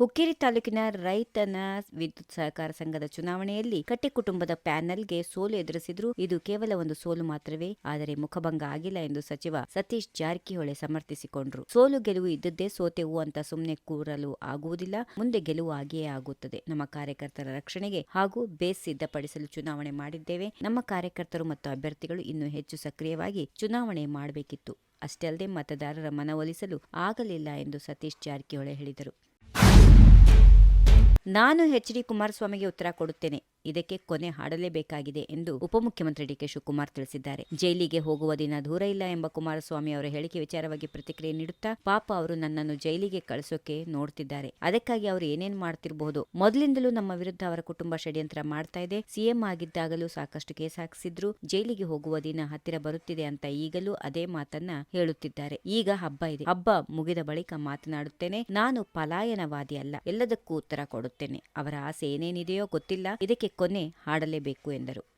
ಹುಕ್ಕೇರಿ ತಾಲೂಕಿನ ರೈತನ ವಿದ್ಯುತ್ ಸಹಕಾರ ಸಂಘದ ಚುನಾವಣೆಯಲ್ಲಿ ಕಟ್ಟೆ ಕುಟುಂಬದ ಪ್ಯಾನೆಲ್ಗೆ ಸೋಲು ಎದುರಿಸಿದ್ರು. ಇದು ಕೇವಲ ಒಂದು ಸೋಲು ಮಾತ್ರವೇ, ಆದರೆ ಮುಖಭಂಗ ಆಗಿಲ್ಲ ಎಂದು ಸಚಿವ ಸತೀಶ್ ಜಾರಕಿಹೊಳಿ ಸಮರ್ಥಿಸಿಕೊಂಡ್ರು. ಸೋಲು ಗೆಲುವು ಇದ್ದದ್ದೇ ಸೋತೆವು ಅಂತ ಸುಮ್ಮನೆ ಕೂರಲು ಆಗುವುದಿಲ್ಲ, ಮುಂದೆ ಗೆಲುವು ಆಗಿಯೇ ಆಗುತ್ತದೆ. ನಮ್ಮ ಕಾರ್ಯಕರ್ತರ ರಕ್ಷಣೆಗೆ ಹಾಗೂ ಬೇಸ್ ಸಿದ್ಧಪಡಿಸಲು ಚುನಾವಣೆ ಮಾಡಿದ್ದೇವೆ. ನಮ್ಮ ಕಾರ್ಯಕರ್ತರು ಮತ್ತು ಅಭ್ಯರ್ಥಿಗಳು ಇನ್ನೂ ಹೆಚ್ಚು ಸಕ್ರಿಯವಾಗಿ ಚುನಾವಣೆ ಮಾಡಬೇಕಿತ್ತು. ಅಷ್ಟೇ ಅಲ್ಲದೆ ಮತದಾರರ ಮನವೊಲಿಸಲು ಆಗಲಿಲ್ಲ ಎಂದು ಸತೀಶ್ ಜಾರಕಿಹೊಳಿ ಹೇಳಿದರು. ನಾನು ಎಚ್ ಡಿ ಕುಮಾರಸ್ವಾಮಿಗೆ ಉತ್ತರ ಕೊಡುತ್ತೇನೆ. ಇದಕ್ಕೆ ಕೊನೆ ಹಾಡಲೇಬೇಕಾಗಿದೆ ಎಂದು ಉಪಮುಖ್ಯಮಂತ್ರಿ ಡಿಕೆ ಶಿವಕುಮಾರ್ ತಿಳಿಸಿದ್ದಾರೆ. ಜೈಲಿಗೆ ಹೋಗುವ ದಿನ ದೂರ ಇಲ್ಲ ಎಂಬ ಕುಮಾರಸ್ವಾಮಿ ಅವರ ಹೇಳಿಕೆ ವಿಚಾರವಾಗಿ ಪ್ರತಿಕ್ರಿಯೆ ನೀಡುತ್ತಾ ಪಾಪ ಅವರು ನನ್ನನ್ನು ಜೈಲಿಗೆ ಕಳಿಸೋಕೆ ನೋಡ್ತಿದ್ದಾರೆ. ಅದಕ್ಕಾಗಿ ಅವರು ಏನೇನ್ ಮಾಡ್ತಿರಬಹುದು? ಮೊದಲಿಂದಲೂ ನಮ್ಮ ವಿರುದ್ಧ ಅವರ ಕುಟುಂಬ ಷಡ್ಯಂತ್ರ ಮಾಡ್ತಾ ಇದೆ. ಸಿಎಂ ಆಗಿದ್ದಾಗಲೂ ಸಾಕಷ್ಟು ಕೇಸ್ ಹಾಕಿಸಿದ್ರು. ಜೈಲಿಗೆ ಹೋಗುವ ದಿನ ಹತ್ತಿರ ಬರುತ್ತಿದೆ ಅಂತ ಈಗಲೂ ಅದೇ ಮಾತನ್ನ ಹೇಳುತ್ತಿದ್ದಾರೆ. ಈಗ ಹಬ್ಬ ಇದೆ. ಹಬ್ಬ ಮುಗಿದ ಬಳಿಕ ಮಾತನಾಡುತ್ತೇನೆ. ನಾನು ಪಲಾಯನವಾದಿ ಅಲ್ಲ. ಎಲ್ಲದಕ್ಕೂ ಉತ್ತರ ಕೊಡುತ್ತೇನೆ. ಅವರ ಆಸೆ ಏನೇನಿದೆಯೋ ಗೊತ್ತಿಲ್ಲ. ಇದಕ್ಕೆ ಕೊನೆ ಹಾಡಲೇಬೇಕು ಎಂದರು.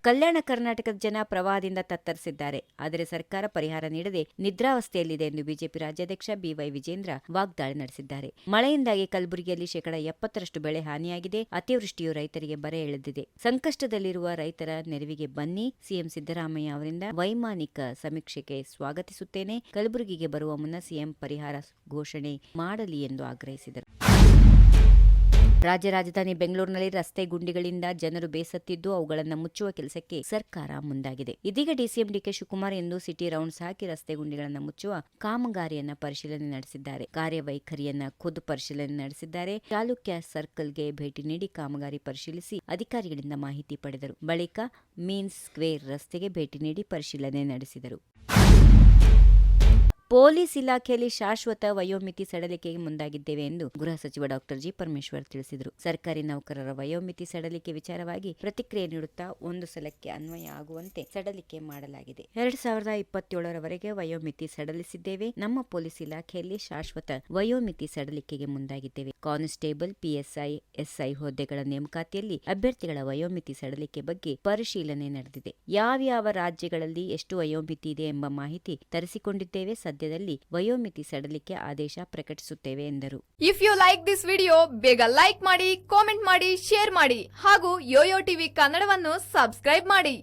ಕಲ್ಯಾಣ ಕರ್ನಾಟಕದ ಜನ ಪ್ರವಾಹದಿಂದ ತತ್ತರಿಸಿದ್ದಾರೆ. ಆದರೆ ಸರ್ಕಾರ ಪರಿಹಾರ ನೀಡದೆ ನಿದ್ರಾವಸ್ಥೆಯಲ್ಲಿದೆ ಎಂದು ಬಿಜೆಪಿ ರಾಜ್ಯಾಧ್ಯಕ್ಷ ಬಿವೈ ವಿಜೇಂದ್ರ ವಾಗ್ದಾಳಿ ನಡೆಸಿದ್ದಾರೆ. ಮಳೆಯಿಂದಾಗಿ ಕಲಬುರಗಿಯಲ್ಲಿ ಶೇಕಡಾ ಎಪ್ಪತ್ತರಷ್ಟು ಬೆಳೆ ಹಾನಿಯಾಗಿದೆ. ಅತಿವೃಷ್ಟಿಯು ರೈತರಿಗೆ ಬರೆ ಎಳೆದಿದೆ. ಸಂಕಷ್ಟದಲ್ಲಿರುವ ರೈತರ ನೆರವಿಗೆ ಬನ್ನಿ. ಸಿಎಂ ಸಿದ್ದರಾಮಯ್ಯ ಅವರಿಂದ ವೈಮಾನಿಕ ಸಮೀಕ್ಷೆಗೆ ಸ್ವಾಗತಿಸುತ್ತೇನೆ. ಕಲಬುರಗಿಗೆ ಬರುವ ಮುನ್ನ ಸಿಎಂ ಪರಿಹಾರ ಘೋಷಣೆ ಮಾಡಲಿ ಎಂದು ಆಗ್ರಹಿಸಿದರು. ರಾಜ್ಯ ರಾಜಧಾನಿ ಬೆಂಗಳೂರಿನಲ್ಲಿ ರಸ್ತೆ ಗುಂಡಿಗಳಿಂದ ಜನರು ಬೇಸತ್ತಿದ್ದು ಅವುಗಳನ್ನು ಮುಚ್ಚುವ ಕೆಲಸಕ್ಕೆ ಸರ್ಕಾರ ಮುಂದಾಗಿದೆ. ಇದೀಗ ಡಿಸಿಎಂ ಡಿಕೆ ಶಿವಕುಮಾರ್ ಎಂದು ಸಿಟಿ ರೌಂಡ್ಸ್ ಹಾಕಿ ರಸ್ತೆ ಗುಂಡಿಗಳನ್ನು ಮುಚ್ಚುವ ಕಾಮಗಾರಿಯನ್ನ ಪರಿಶೀಲನೆ ನಡೆಸಿದ್ದಾರೆ. ಕಾರ್ಯವೈಖರಿಯನ್ನ ಖುದ್ದು ಪರಿಶೀಲನೆ ನಡೆಸಿದ್ದಾರೆ. ಚಾಲುಕ್ಯ ಸರ್ಕಲ್ಗೆ ಭೇಟಿ ನೀಡಿ ಕಾಮಗಾರಿ ಪರಿಶೀಲಿಸಿ ಅಧಿಕಾರಿಗಳಿಂದ ಮಾಹಿತಿ ಪಡೆದರು. ಬಳಿಕ ಮೀನ್ ಸ್ಕ್ವೇರ್ ರಸ್ತೆಗೆ ಭೇಟಿ ನೀಡಿ ಪರಿಶೀಲನೆ ನಡೆಸಿದರು. ಪೊಲೀಸ್ ಇಲಾಖೆಯಲ್ಲಿ ಶಾಶ್ವತ ವಯೋಮಿತಿ ಸಡಲಿಕೆಗೆ ಮುಂದಾಗಿದ್ದೇವೆ ಎಂದು ಗೃಹ ಸಚಿವ ಡಾಕ್ಟರ್ ಜಿ ಪರಮೇಶ್ವರ್ ತಿಳಿಸಿದರು. ಸರ್ಕಾರಿ ನೌಕರರ ವಯೋಮಿತಿ ಸಡಲಿಕೆ ವಿಚಾರವಾಗಿ ಪ್ರತಿಕ್ರಿಯೆ ನೀಡುತ್ತಾ ಒಂದು ಸಲಕ್ಕೆ ಅನ್ವಯ ಆಗುವಂತೆ ಸಡಲಿಕೆ ಮಾಡಲಾಗಿದೆ. ಎರಡ್ ಸಾವಿರದ ಇಪ್ಪತ್ತೇಳರವರೆಗೆ ವಯೋಮಿತಿ ಸಡಲಿಸಿದ್ದೇವೆ. ನಮ್ಮ ಪೊಲೀಸ್ ಇಲಾಖೆಯಲ್ಲಿ ಶಾಶ್ವತ ವಯೋಮಿತಿ ಸಡಲಿಕೆಗೆ ಮುಂದಾಗಿದ್ದೇವೆ. ಕಾನ್ಸ್ಟೇಬಲ್, ಪಿಎಸ್ಐ, ಎಸ್ಐ ಹುದ್ದೆಗಳ ನೇಮಕಾತಿಯಲ್ಲಿ ಅಭ್ಯರ್ಥಿಗಳ ವಯೋಮಿತಿ ಸಡಲಿಕೆ ಬಗ್ಗೆ ಪರಿಶೀಲನೆ ನಡೆದಿದೆ. ಯಾವ್ಯಾವ ರಾಜ್ಯಗಳಲ್ಲಿ ಎಷ್ಟು ವಯೋಮಿತಿ ಇದೆ ಎಂಬ ಮಾಹಿತಿ ತರಿಸಿಕೊಂಡಿದ್ದೇವೆ. ಸದ್ಯದಲ್ಲಿ ವಯೋಮಿತಿ ಸಡಲಿಕೆ ಆದೇಶ ಪ್ರಕಟಿಸುತ್ತೇವೆ ಎಂದರು. If you like this video ಬೇಗ ಲೈಕ್ ಮಾಡಿ ಕಾಮೆಂಟ್ ಮಾಡಿ ಶೇರ್ ಮಾಡಿ ಹಾಗೂ ಯೋಯೋ ಟಿವಿ ಕನ್ನಡವನ್ನು ಸಬ್ಸ್ಕ್ರೈಬ್ ಮಾಡಿ.